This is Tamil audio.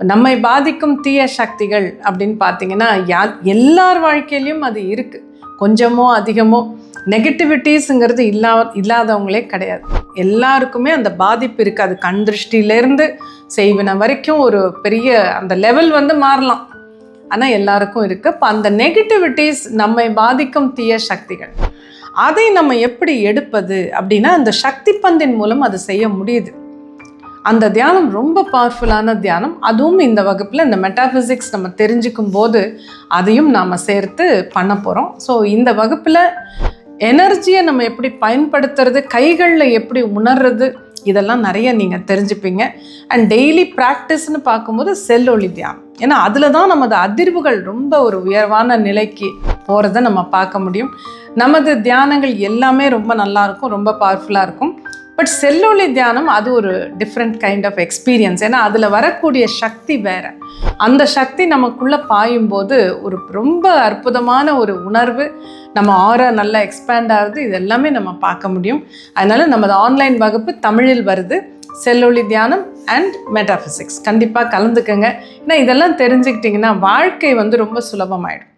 நம்மை பாதிக்கும் தீய சக்திகள் அப்படின்னு பார்த்தீங்கன்னா யா எல்லார் வாழ்க்கையிலையும் அது இருக்குது கொஞ்சமோ அதிகமோ நெகட்டிவிட்டிஸுங்கிறது இல்லா இல்லாதவங்களே கிடையாது. எல்லாருக்குமே அந்த பாதிப்பு இருக்குது அது கண் திருஷ்டியிலேருந்து செய்வின வரைக்கும் ஒரு பெரிய அந்த லெவல் வந்து மாறலாம். ஆனால் எல்லாருக்கும் இருக்குது இப்போ அந்த நெகட்டிவிட்டிஸ் நம்மை பாதிக்கும் தீய சக்திகள். அதை நம்ம எப்படி எடுப்பது அப்படின்னா அந்த சக்தி பந்தின் மூலம் அது செய்ய முடியுது. அந்த தியானம் ரொம்ப பவர்ஃபுல்லான தியானம். அதுவும் இந்த வகுப்பில் இந்த மெட்டாஃபிசிக்ஸ் நம்ம தெரிஞ்சுக்கும் போது அதையும் நாம் சேர்த்து பண்ண போகிறோம் ஸோ இந்த வகுப்பில் எனர்ஜியை நம்ம எப்படி பயன்படுத்துறது கைகளில் எப்படி உணர்றது இதெல்லாம் நிறைய நீங்கள் தெரிஞ்சுப்பீங்க. அண்ட் டெய்லி ப்ராக்டிஸ்னு பார்க்கும்போது செல்லொளி தியானம். ஏன்னா அதில் தான் நமது அதிர்வுகள் ரொம்ப ஒரு உயர்வான நிலைக்கு போகிறத நம்ம பார்க்க முடியும். நமது தியானங்கள் எல்லாமே ரொம்ப நல்லா இருக்கும் ரொம்ப பவர்ஃபுல்லாக இருக்கும். பட் செல்லொளி தியானம் அது ஒரு டிஃப்ரெண்ட் கைண்ட் ஆஃப் எக்ஸ்பீரியன்ஸ் ஏன்னா அதில் வரக்கூடிய சக்தி வேற. அந்த சக்தி நமக்குள்ளே பாயும்போது ஒரு ரொம்ப அற்புதமான ஒரு உணர்வு. நம்ம ஆற நல்லா எக்ஸ்பேண்ட் ஆகுது. இது எல்லாமே நம்ம பார்க்க முடியும். அதனால் நமது ஆன்லைன் வகுப்பு தமிழில் வருது. செல்லொளி தியானம் அண்ட் மெட்டாஃபிசிக்ஸ் கண்டிப்பாக கலந்துக்கங்க. ஏன்னா இதெல்லாம் தெரிஞ்சுக்கிட்டிங்கன்னா வாழ்க்கை வந்து ரொம்ப சுலபமாயிடும்.